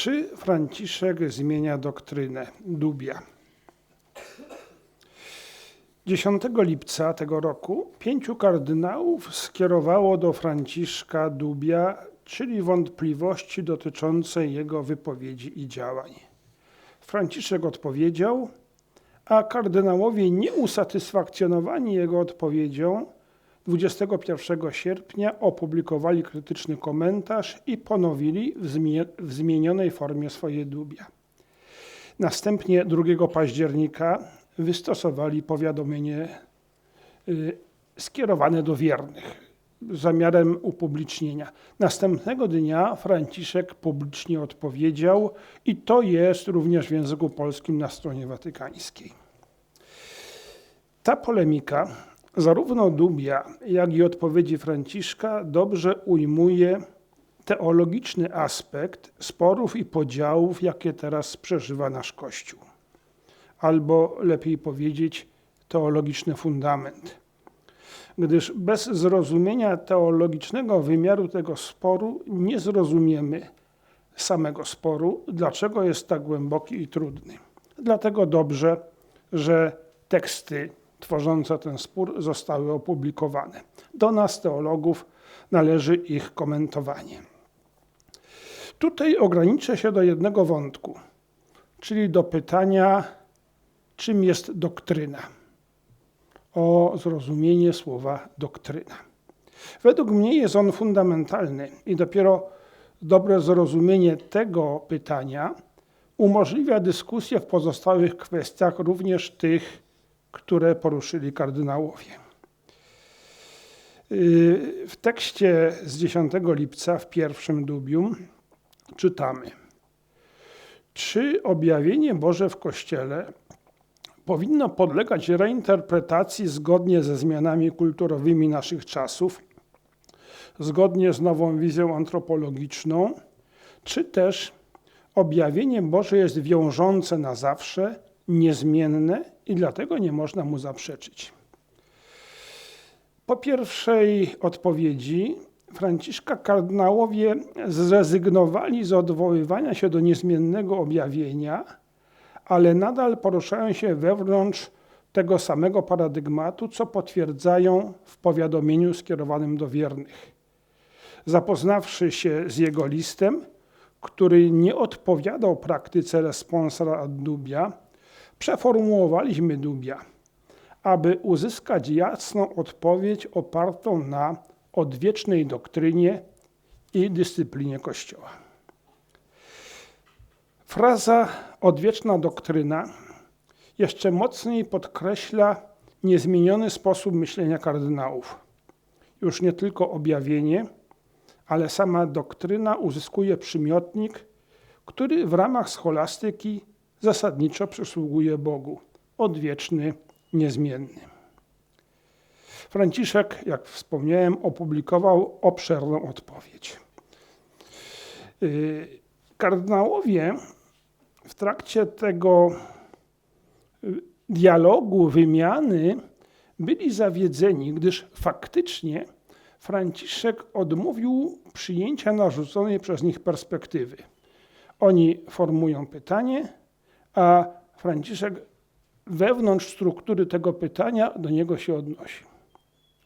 Czy Franciszek zmienia doktrynę? Dubia. 10 lipca tego roku pięciu kardynałów skierowało do Franciszka Dubia, czyli wątpliwości dotyczące jego wypowiedzi i działań. Franciszek odpowiedział, a kardynałowie nieusatysfakcjonowani jego odpowiedzią 21 sierpnia opublikowali krytyczny komentarz i ponowili w, zmie w zmienionej formie swoje dubia. Następnie 2 października wystosowali powiadomienie y, skierowane do wiernych z zamiarem upublicznienia. Następnego dnia Franciszek publicznie odpowiedział i to jest również w języku polskim na stronie watykańskiej. Ta polemika Zarówno Dubia, jak i odpowiedzi Franciszka dobrze ujmuje teologiczny aspekt sporów i podziałów, jakie teraz przeżywa nasz Kościół. Albo lepiej powiedzieć, teologiczny fundament. Gdyż bez zrozumienia teologicznego wymiaru tego sporu nie zrozumiemy samego sporu, dlaczego jest tak głęboki i trudny. Dlatego dobrze, że teksty tworzące ten spór zostały opublikowane. Do nas, teologów, należy ich komentowanie. Tutaj ograniczę się do jednego wątku, czyli do pytania, czym jest doktryna. O zrozumienie słowa doktryna. Według mnie jest on fundamentalny i dopiero dobre zrozumienie tego pytania umożliwia dyskusję w pozostałych kwestiach, również tych, które poruszyli kardynałowie. Y, w tekście z 10 lipca w pierwszym dubium czytamy: Czy objawienie Boże w Kościele powinno podlegać reinterpretacji zgodnie ze zmianami kulturowymi naszych czasów, zgodnie z nową wizją antropologiczną, czy też objawienie Boże jest wiążące na zawsze, niezmienne i dlatego nie można mu zaprzeczyć. Po pierwszej odpowiedzi Franciszka kardynałowie zrezygnowali z odwoływania się do niezmiennego objawienia, ale nadal poruszają się wewnątrz tego samego paradygmatu, co potwierdzają w powiadomieniu skierowanym do wiernych. Zapoznawszy się z jego listem, który nie odpowiadał praktyce responsa ad dubia, przeformułowaliśmy dubia, aby uzyskać jasną odpowiedź opartą na odwiecznej doktrynie i dyscyplinie Kościoła. Fraza odwieczna doktryna jeszcze mocniej podkreśla niezmieniony sposób myślenia kardynałów. Już nie tylko objawienie, ale sama doktryna uzyskuje przymiotnik, który w ramach scholastyki zasadniczo przysługuje Bogu, odwieczny, niezmienny. Franciszek, jak wspomniałem, opublikował obszerną odpowiedź. Y, kardynałowie w trakcie tego y, dialogu, wymiany byli zawiedzeni, gdyż faktycznie Franciszek odmówił przyjęcia narzuconej przez nich perspektywy. Oni formują pytanie, a Franciszek wewnątrz struktury tego pytania do niego się odnosi.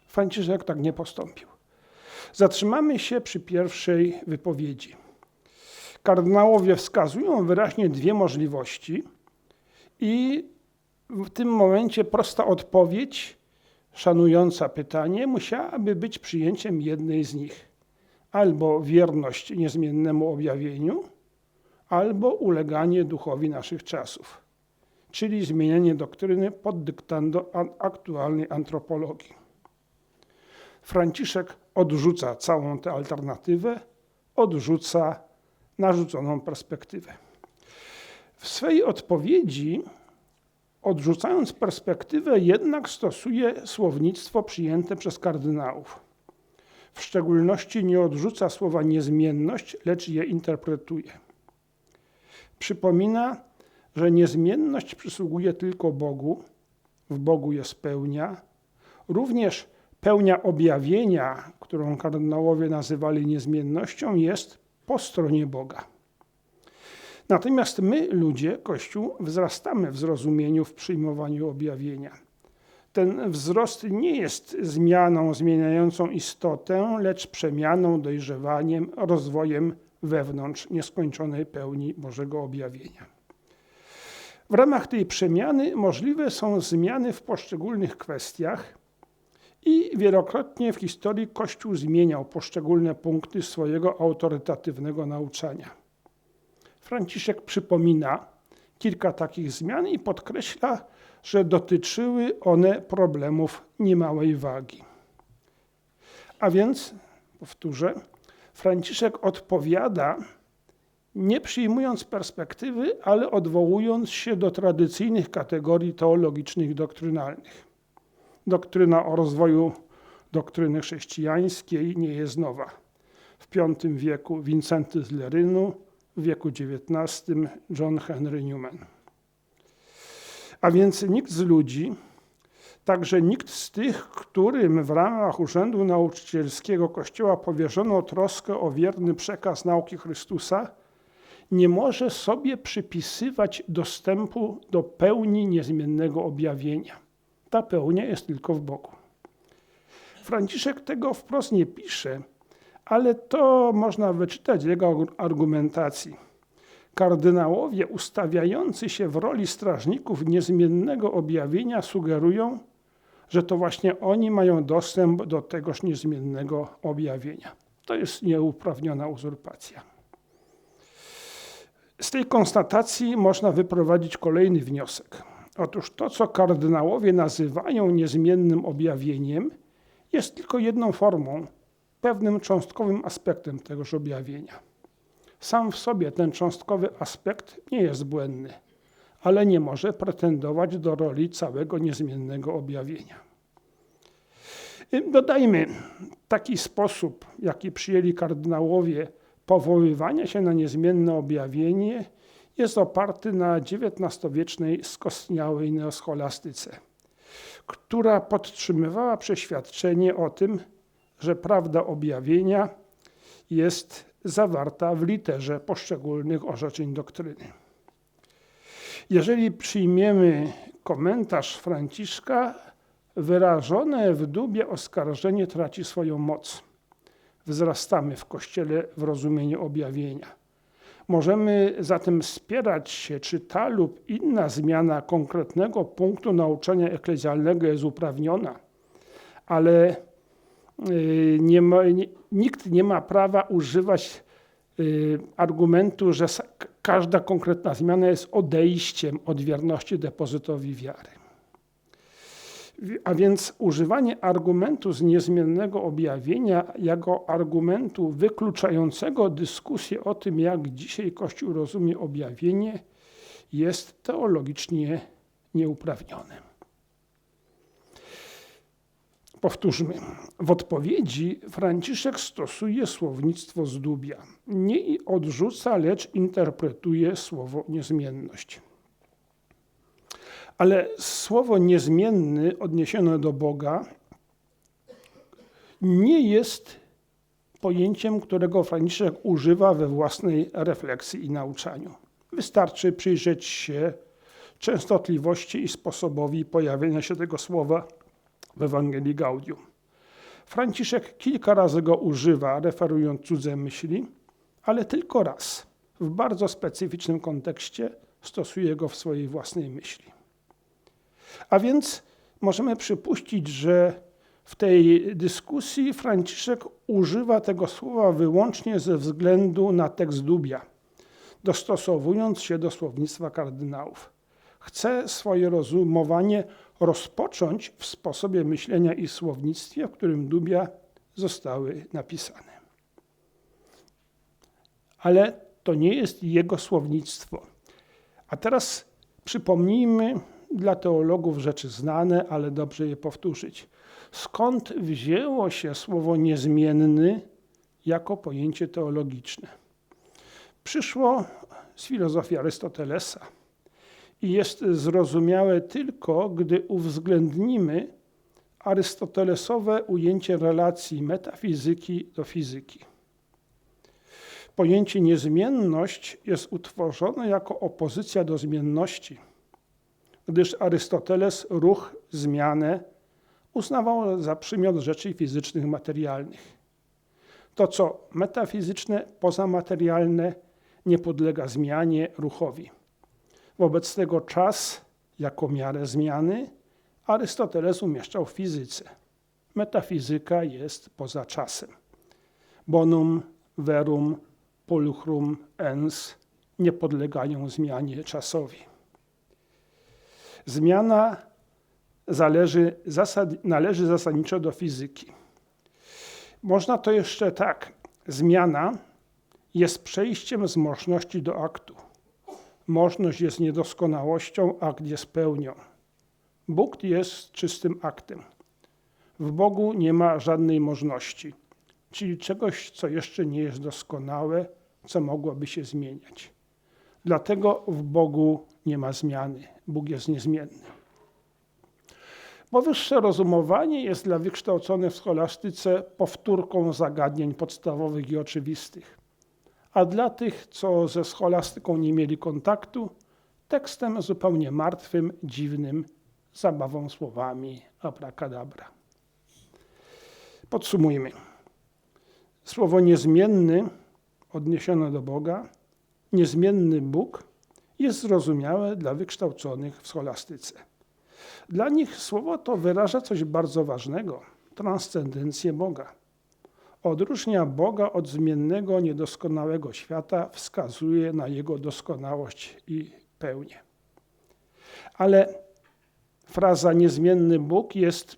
Franciszek tak nie postąpił. Zatrzymamy się przy pierwszej wypowiedzi. Kardynałowie wskazują wyraźnie dwie możliwości i w tym momencie prosta odpowiedź, szanująca pytanie, musiałaby być przyjęciem jednej z nich. Albo wierność niezmiennemu objawieniu, albo uleganie duchowi naszych czasów, czyli zmienianie doktryny pod dyktando aktualnej antropologii. Franciszek odrzuca całą tę alternatywę, odrzuca narzuconą perspektywę. W swej odpowiedzi, odrzucając perspektywę, jednak stosuje słownictwo przyjęte przez kardynałów. W szczególności nie odrzuca słowa niezmienność, lecz je interpretuje. Przypomina, że niezmienność przysługuje tylko Bogu, w Bogu jest pełnia. Również pełnia objawienia, którą kardynałowie nazywali niezmiennością, jest po stronie Boga. Natomiast my, ludzie, Kościół, wzrastamy w zrozumieniu, w przyjmowaniu objawienia. Ten wzrost nie jest zmianą zmieniającą istotę, lecz przemianą, dojrzewaniem, rozwojem wewnątrz nieskończonej pełni Bożego objawienia. W ramach tej przemiany możliwe są zmiany w poszczególnych kwestiach i wielokrotnie w historii Kościół zmieniał poszczególne punkty swojego autorytatywnego nauczania. Franciszek przypomina kilka takich zmian i podkreśla, że dotyczyły one problemów niemałej wagi. A więc, powtórzę, Franciszek odpowiada nie przyjmując perspektywy, ale odwołując się do tradycyjnych kategorii teologicznych doktrynalnych. Doktryna o rozwoju doktryny chrześcijańskiej nie jest nowa. W V wieku Wincenty z Lerynu, w wieku XIX John Henry Newman. A więc nikt z ludzi, także nikt z tych, którym w ramach Urzędu Nauczycielskiego Kościoła powierzono troskę o wierny przekaz nauki Chrystusa, nie może sobie przypisywać dostępu do pełni niezmiennego objawienia. Ta pełnia jest tylko w Bogu. Franciszek tego wprost nie pisze, ale to można wyczytać jego argumentacji. Kardynałowie ustawiający się w roli strażników niezmiennego objawienia sugerują, że to właśnie oni mają dostęp do tegoż niezmiennego objawienia. To jest nieuprawniona uzurpacja. Z tej konstatacji można wyprowadzić kolejny wniosek. Otóż to, co kardynałowie nazywają niezmiennym objawieniem, jest tylko jedną formą, pewnym cząstkowym aspektem tegoż objawienia. Sam w sobie ten cząstkowy aspekt nie jest błędny, ale nie może pretendować do roli całego niezmiennego objawienia. Dodajmy, taki sposób, jaki przyjęli kardynałowie powoływania się na niezmienne objawienie, jest oparty na XIX-wiecznej skostniałej neoscholastyce, która podtrzymywała przeświadczenie o tym, że prawda objawienia jest zawarta w literze poszczególnych orzeczeń doktryny. Jeżeli przyjmiemy komentarz Franciszka, wyrażone w dubie oskarżenie traci swoją moc. Wzrastamy w Kościele w rozumieniu objawienia. Możemy zatem spierać się, czy ta lub inna zmiana konkretnego punktu nauczania eklezjalnego jest uprawniona, ale y, nie ma, nie, nikt nie ma prawa używać argumentu, że każda konkretna zmiana jest odejściem od wierności depozytowi wiary. A więc używanie argumentu z niezmiennego objawienia jako argumentu wykluczającego dyskusję o tym, jak dzisiaj Kościół rozumie objawienie, jest teologicznie nieuprawnione. Powtórzmy. W odpowiedzi Franciszek stosuje słownictwo z dubia. Nie odrzuca, lecz interpretuje słowo niezmienność. Ale słowo niezmienny odniesione do Boga nie jest pojęciem, którego Franciszek używa we własnej refleksji i nauczaniu. Wystarczy przyjrzeć się częstotliwości i sposobowi pojawienia się tego słowa w Ewangelii Gaudium. Franciszek kilka razy go używa, referując cudze myśli, ale tylko raz, w bardzo specyficznym kontekście, stosuje go w swojej własnej myśli. A więc możemy przypuścić, że w tej dyskusji Franciszek używa tego słowa wyłącznie ze względu na tekst Dubia, dostosowując się do słownictwa kardynałów. Chce swoje rozumowanie rozpocząć w sposobie myślenia i słownictwie, w którym Dubia zostały napisane. Ale to nie jest jego słownictwo. A teraz przypomnijmy dla teologów rzeczy znane, ale dobrze je powtórzyć. Skąd wzięło się słowo niezmienny jako pojęcie teologiczne? Przyszło z filozofii Arystotelesa i jest zrozumiałe tylko, gdy uwzględnimy arystotelesowe ujęcie relacji metafizyki do fizyki. Pojęcie niezmienność jest utworzone jako opozycja do zmienności, gdyż Arystoteles ruch, zmianę uznawał za przymiot rzeczy fizycznych, materialnych. To, co metafizyczne, pozamaterialne, nie podlega zmianie, ruchowi. Wobec tego czas, jako miarę zmiany, Arystoteles umieszczał w fizyce. Metafizyka jest poza czasem. Bonum, verum, pulchrum, ens nie podlegają zmianie czasowi. Zmiana zależy, zasad, należy zasadniczo do fizyki. Można to jeszcze tak. Zmiana jest przejściem z możności do aktu. Możność jest niedoskonałością, akt jest pełnią. Bóg jest czystym aktem. W Bogu nie ma żadnej możności, czyli czegoś, co jeszcze nie jest doskonałe, co mogłoby się zmieniać. Dlatego w Bogu nie ma zmiany. Bóg jest niezmienny. Powyższe rozumowanie jest dla wykształconych w scholastyce powtórką zagadnień podstawowych i oczywistych, a dla tych, co ze scholastyką nie mieli kontaktu, tekstem zupełnie martwym, dziwnym, zabawą słowami abracadabra. Podsumujmy. Słowo niezmienny odniesione do Boga, niezmienny Bóg jest zrozumiałe dla wykształconych w scholastyce. Dla nich słowo to wyraża coś bardzo ważnego transcendencję Boga. Odróżnia Boga od zmiennego, niedoskonałego świata, wskazuje na jego doskonałość i pełnię. Ale fraza niezmienny Bóg jest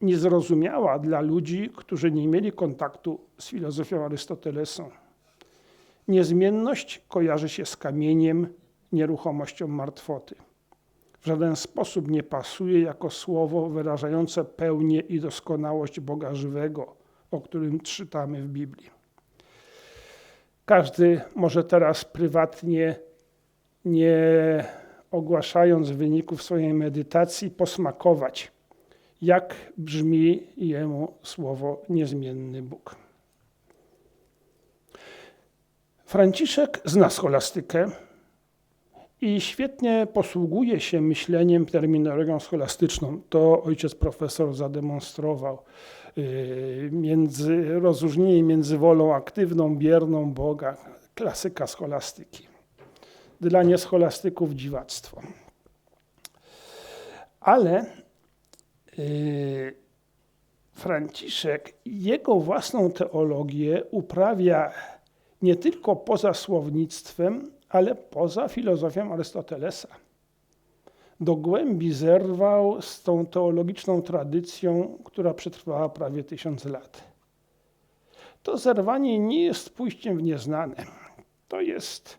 niezrozumiała dla ludzi, którzy nie mieli kontaktu z filozofią Arystotelesą. Niezmienność kojarzy się z kamieniem, nieruchomością martwoty. W żaden sposób nie pasuje jako słowo wyrażające pełnię i doskonałość Boga żywego, o którym czytamy w Biblii. Każdy może teraz prywatnie, nie ogłaszając wyników swojej medytacji, posmakować, jak brzmi jemu słowo niezmienny Bóg. Franciszek zna scholastykę i świetnie posługuje się myśleniem terminologią scholastyczną. To ojciec profesor zademonstrował. Yy, między, rozróżnienie między wolą aktywną, bierną Boga, klasyka scholastyki. Dla niescholastyków dziwactwo. Ale yy, Franciszek jego własną teologię uprawia nie tylko poza słownictwem, ale poza filozofią Arystotelesa. Do głębi zerwał z tą teologiczną tradycją, która przetrwała prawie tysiąc lat. To zerwanie nie jest pójściem w nieznane. To jest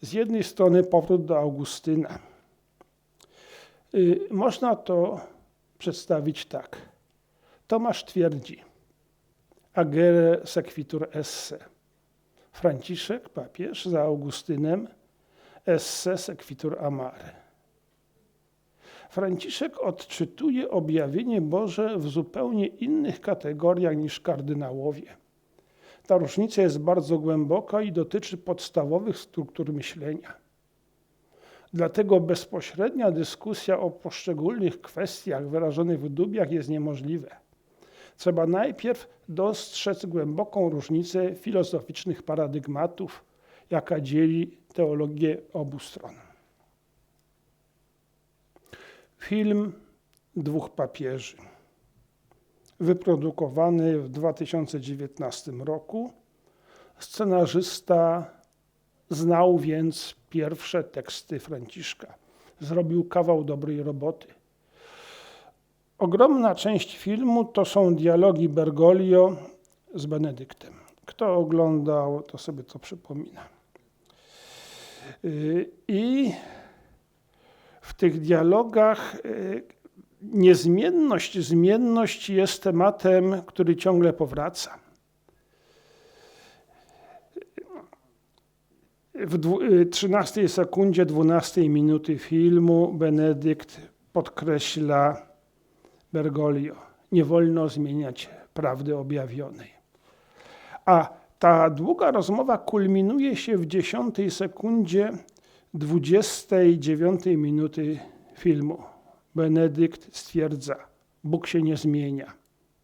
z jednej strony powrót do Augustyna. Y, można to przedstawić tak. Tomasz twierdzi, agere sequitur esse Franciszek, papież, za Augustynem esse sequitur amare. Franciszek odczytuje objawienie Boże w zupełnie innych kategoriach niż kardynałowie. Ta różnica jest bardzo głęboka i dotyczy podstawowych struktur myślenia. Dlatego bezpośrednia dyskusja o poszczególnych kwestiach wyrażonych w dubiach jest niemożliwa. Trzeba najpierw dostrzec głęboką różnicę filozoficznych paradygmatów, jaka dzieli teologię obu stron. Film Dwóch papieży, wyprodukowany w 2019 roku. Scenarzysta znał więc pierwsze teksty Franciszka. Zrobił kawał dobrej roboty. Ogromna część filmu to są dialogi Bergoglio z Benedyktem. Kto oglądał, to sobie to przypomina. Y, I w tych dialogach y, niezmienność, zmienność jest tematem, który ciągle powraca. W 13 y, sekundzie 12 minuty filmu Benedykt podkreśla Bergoglio. Nie wolno zmieniać prawdy objawionej. A Ta długa rozmowa kulminuje się w dziesiątej sekundzie 29 minuty filmu. Benedykt stwierdza, Bóg się nie zmienia.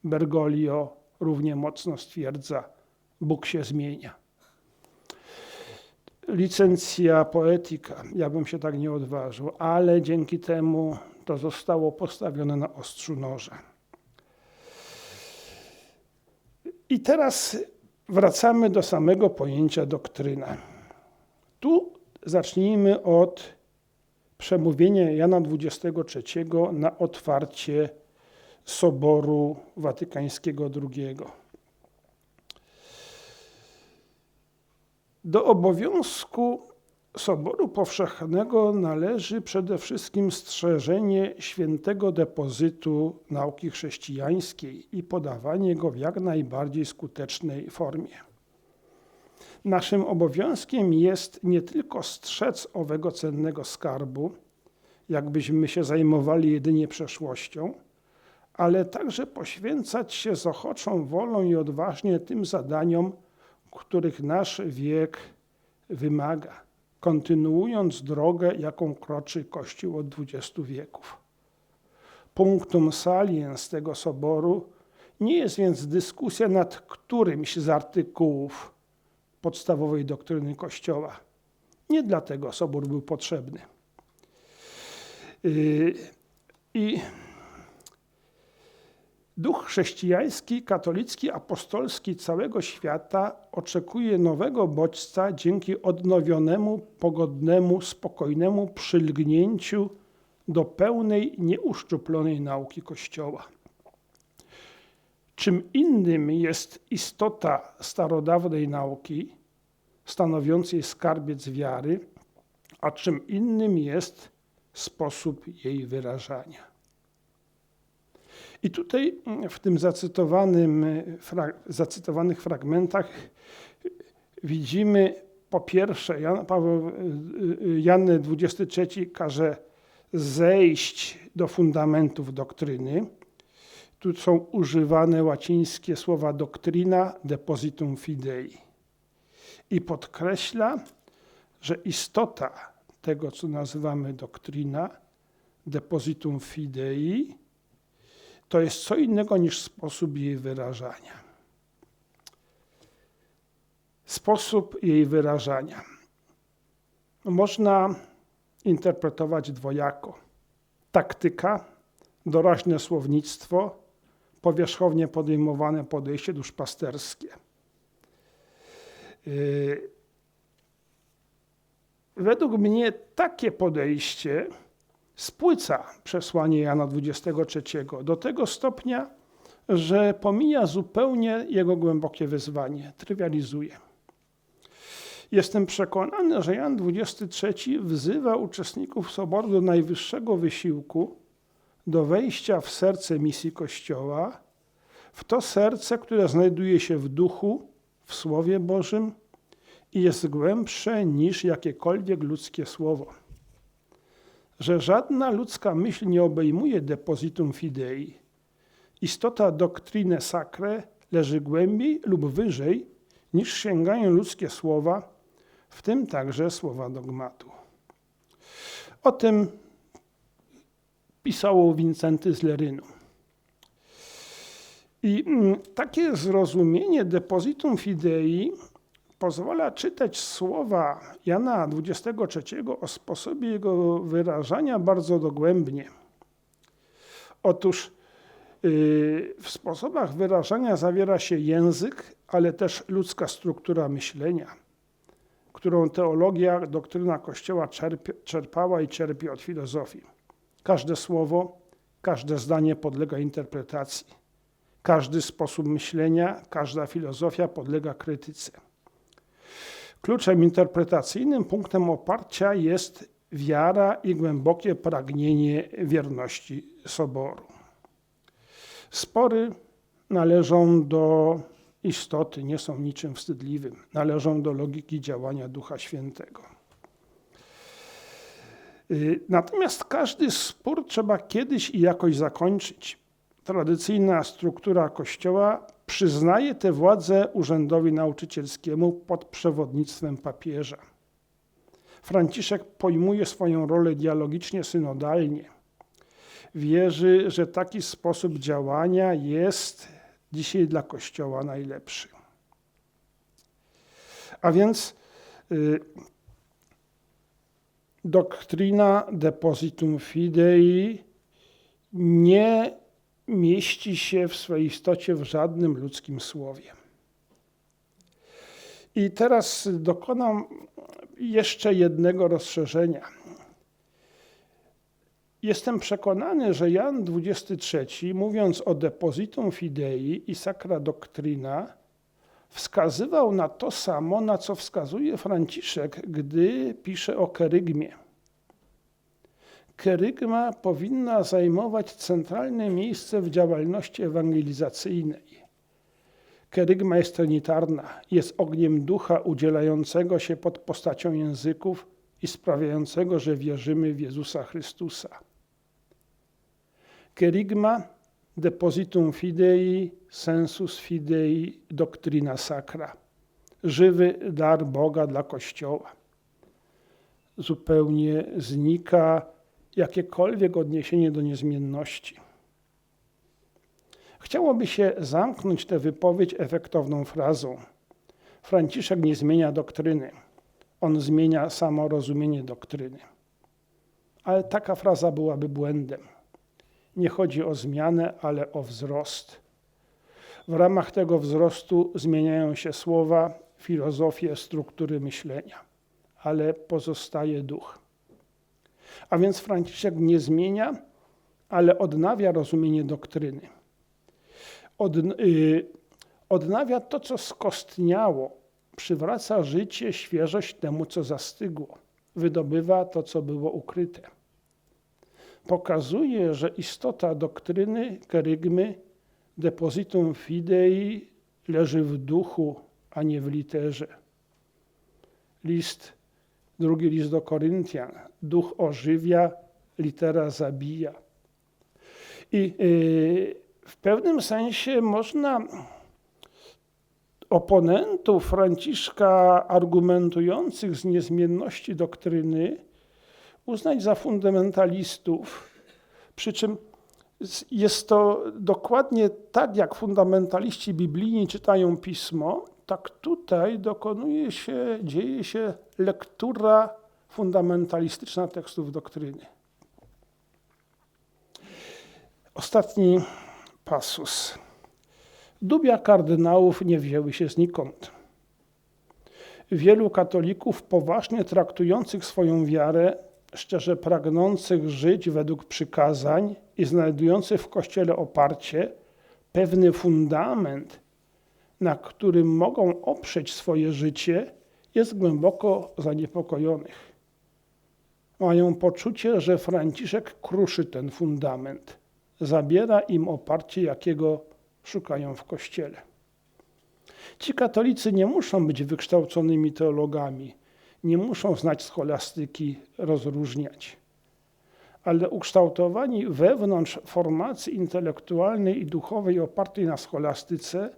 Bergoglio równie mocno stwierdza, Bóg się zmienia. Licencja poetyka, ja bym się tak nie odważył, ale dzięki temu to zostało postawione na ostrzu noża. I teraz wracamy do samego pojęcia doktryna. Tu zacznijmy od przemówienia Jana XXIII na otwarcie Soboru Watykańskiego II. Do obowiązku Soboru Powszechnego należy przede wszystkim strzeżenie świętego depozytu nauki chrześcijańskiej i podawanie go w jak najbardziej skutecznej formie. Naszym obowiązkiem jest nie tylko strzec owego cennego skarbu, jakbyśmy się zajmowali jedynie przeszłością, ale także poświęcać się z ochoczą wolą i odważnie tym zadaniom, których nasz wiek wymaga, kontynuując drogę, jaką kroczy Kościół od XX wieków. Punktum saliens tego soboru nie jest więc dyskusja nad którymś z artykułów podstawowej doktryny Kościoła. Nie dlatego sobór był potrzebny. Yy, I Duch chrześcijański, katolicki, apostolski całego świata oczekuje nowego bodźca dzięki odnowionemu, pogodnemu, spokojnemu przylgnięciu do pełnej, nieuszczuplonej nauki Kościoła. Czym innym jest istota starodawnej nauki, stanowiącej skarbiec wiary, a czym innym jest sposób jej wyrażania. I tutaj mm, w tym zacytowanym, zacytowanych fragmentach widzimy po pierwsze, Jan, Paweł, y, y, Jan XXIII każe zejść do fundamentów doktryny. Tu są używane łacińskie słowa doktrina, depositum fidei. I podkreśla, że istota tego, co nazywamy doktrina, depositum fidei, to jest co innego niż sposób jej wyrażania. Sposób jej wyrażania można interpretować dwojako. Taktyka, doraźne słownictwo, powierzchownie podejmowane podejście duszpasterskie. Yy, według mnie takie podejście spłyca przesłanie Jana XXIII do tego stopnia, że pomija zupełnie jego głębokie wyzwanie, trywializuje. Jestem przekonany, że Jan XXIII wzywa uczestników Soboru do najwyższego wysiłku, do wejścia w serce misji Kościoła, w to serce, które znajduje się w duchu, w Słowie Bożym i jest głębsze niż jakiekolwiek ludzkie słowo że żadna ludzka myśl nie obejmuje depositum fidei. Istota doktryny sacre leży głębiej lub wyżej niż sięgają ludzkie słowa, w tym także słowa dogmatu. O tym pisało Wincenty z Lerynu. I mm, takie zrozumienie depositum fidei pozwala czytać słowa Jana XXIII o sposobie jego wyrażania bardzo dogłębnie. Otóż yy, w sposobach wyrażania zawiera się język, ale też ludzka struktura myślenia, którą teologia, doktryna Kościoła czerpie, czerpała i czerpie od filozofii. Każde słowo, każde zdanie podlega interpretacji. Każdy sposób myślenia, każda filozofia podlega krytyce. Kluczem interpretacyjnym, punktem oparcia jest wiara i głębokie pragnienie wierności Soboru. Spory należą do istoty, nie są niczym wstydliwym, należą do logiki działania Ducha Świętego. Y, natomiast każdy spór trzeba kiedyś i jakoś zakończyć. Tradycyjna struktura Kościoła przyznaje tę władzę urzędowi nauczycielskiemu pod przewodnictwem papieża. Franciszek pojmuje swoją rolę dialogicznie, synodalnie. Wierzy, że taki sposób działania jest dzisiaj dla Kościoła najlepszy. A więc y, doktryna depositum fidei nie mieści się w swojej istocie w żadnym ludzkim słowie. I teraz dokonam jeszcze jednego rozszerzenia. Jestem przekonany, że Jan XXIII, mówiąc o depositum fidei i sacra doctrina, wskazywał na to samo, na co wskazuje Franciszek, gdy pisze o kerygmie. Kerygma powinna zajmować centralne miejsce w działalności ewangelizacyjnej. Kerygma jest trinitarna, jest ogniem ducha udzielającego się pod postacią języków i sprawiającego, że wierzymy w Jezusa Chrystusa. Kerygma depositum fidei, sensus fidei, doctrina sacra. Żywy dar Boga dla Kościoła. Zupełnie znika jakiekolwiek odniesienie do niezmienności. Chciałoby się zamknąć tę wypowiedź efektowną frazą. Franciszek nie zmienia doktryny, on zmienia samo rozumienie doktryny. Ale taka fraza byłaby błędem. Nie chodzi o zmianę, ale o wzrost. W ramach tego wzrostu zmieniają się słowa, filozofie, struktury myślenia, ale pozostaje duch. A więc Franciszek nie zmienia, ale odnawia rozumienie doktryny. Od, yy, odnawia to, co skostniało, przywraca życie, świeżość temu, co zastygło, wydobywa to, co było ukryte. Pokazuje, że istota doktryny, kerygmy, depositum fidei leży w duchu, a nie w literze. List Drugi list do Koryntian. Duch ożywia, litera zabija. I y, w pewnym sensie można oponentów Franciszka argumentujących z niezmienności doktryny uznać za fundamentalistów. Przy czym jest to dokładnie tak, jak fundamentaliści biblijni czytają pismo, tak tutaj dokonuje się, dzieje się lektura fundamentalistyczna tekstów doktryny. Ostatni pasus. Dubia kardynałów nie wzięły się znikąd. Wielu katolików poważnie traktujących swoją wiarę, szczerze pragnących żyć według przykazań i znajdujących w Kościele oparcie, pewny fundament, na którym mogą oprzeć swoje życie, jest głęboko zaniepokojonych. Mają poczucie, że Franciszek kruszy ten fundament, zabiera im oparcie, jakiego szukają w Kościele. Ci katolicy nie muszą być wykształconymi teologami, nie muszą znać scholastyki, rozróżniać. Ale ukształtowani wewnątrz formacji intelektualnej i duchowej opartej na scholastyce,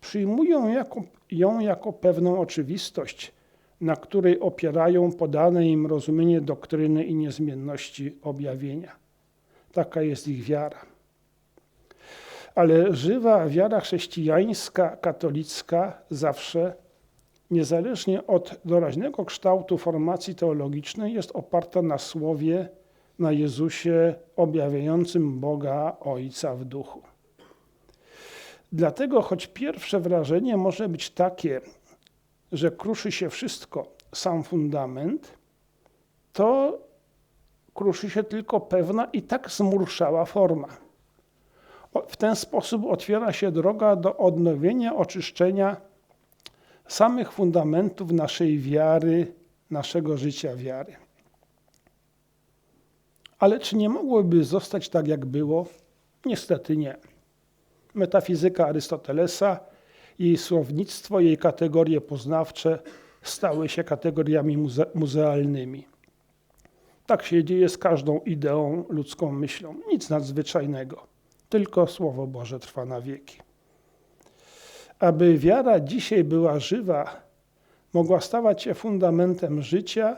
przyjmują jako, ją jako pewną oczywistość, na której opierają podane im rozumienie doktryny i niezmienności objawienia. Taka jest ich wiara. Ale żywa wiara chrześcijańska, katolicka zawsze, niezależnie od doraźnego kształtu formacji teologicznej, jest oparta na słowie, na Jezusie objawiającym Boga Ojca w duchu. Dlatego, choć pierwsze wrażenie może być takie, że kruszy się wszystko, sam fundament, to kruszy się tylko pewna i tak zmurszała forma. W ten sposób otwiera się droga do odnowienia, oczyszczenia samych fundamentów naszej wiary, naszego życia wiary. Ale czy nie mogłoby zostać tak, jak było? Niestety nie metafizyka Arystotelesa, jej słownictwo, jej kategorie poznawcze stały się kategoriami muze muzealnymi. Tak się dzieje z każdą ideą, ludzką myślą. Nic nadzwyczajnego, tylko Słowo Boże trwa na wieki. Aby wiara dzisiaj była żywa, mogła stawać się fundamentem życia,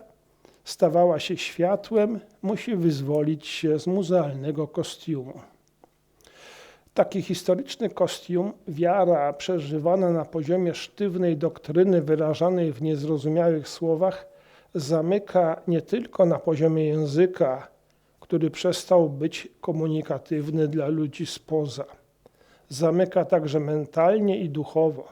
stawała się światłem, musi wyzwolić się z muzealnego kostiumu. Taki historyczny kostium, wiara przeżywana na poziomie sztywnej doktryny wyrażanej w niezrozumiałych słowach, zamyka nie tylko na poziomie języka, który przestał być komunikatywny dla ludzi spoza. Zamyka także mentalnie i duchowo.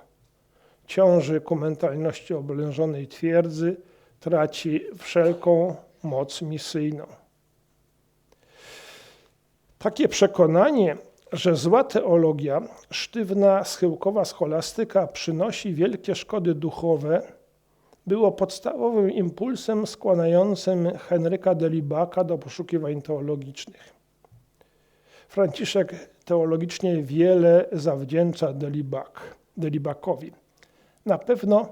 Ciąży ku mentalności oblężonej twierdzy, traci wszelką moc misyjną. Takie przekonanie, że zła teologia, sztywna, schyłkowa scholastyka przynosi wielkie szkody duchowe, było podstawowym impulsem skłaniającym Henryka Delibaka do poszukiwań teologicznych. Franciszek teologicznie wiele zawdzięcza Delibak, Delibakowi. Na pewno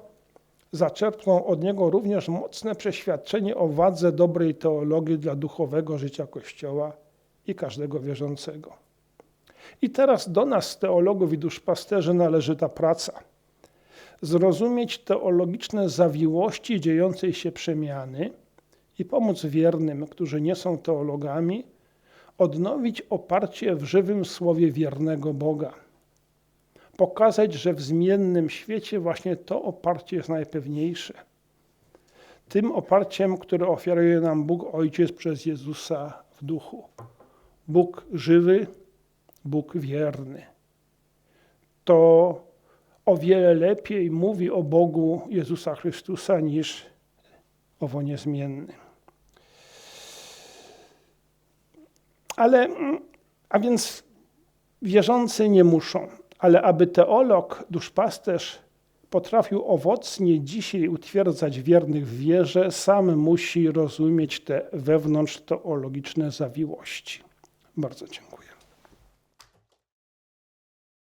zaczerpnął od niego również mocne przeświadczenie o wadze dobrej teologii dla duchowego życia Kościoła i każdego wierzącego. I teraz do nas, teologów i duszpasterzy, należy ta praca. Zrozumieć teologiczne zawiłości dziejącej się przemiany i pomóc wiernym, którzy nie są teologami, odnowić oparcie w żywym słowie wiernego Boga. Pokazać, że w zmiennym świecie właśnie to oparcie jest najpewniejsze. Tym oparciem, które ofiaruje nam Bóg Ojciec przez Jezusa w duchu. Bóg żywy, Bóg wierny. To o wiele lepiej mówi o Bogu Jezusa Chrystusa niż owo niezmienny. Ale, a więc wierzący nie muszą, ale aby teolog, duszpasterz potrafił owocnie dzisiaj utwierdzać wiernych w wierze, sam musi rozumieć te wewnątrz teologiczne zawiłości. Bardzo dziękuję.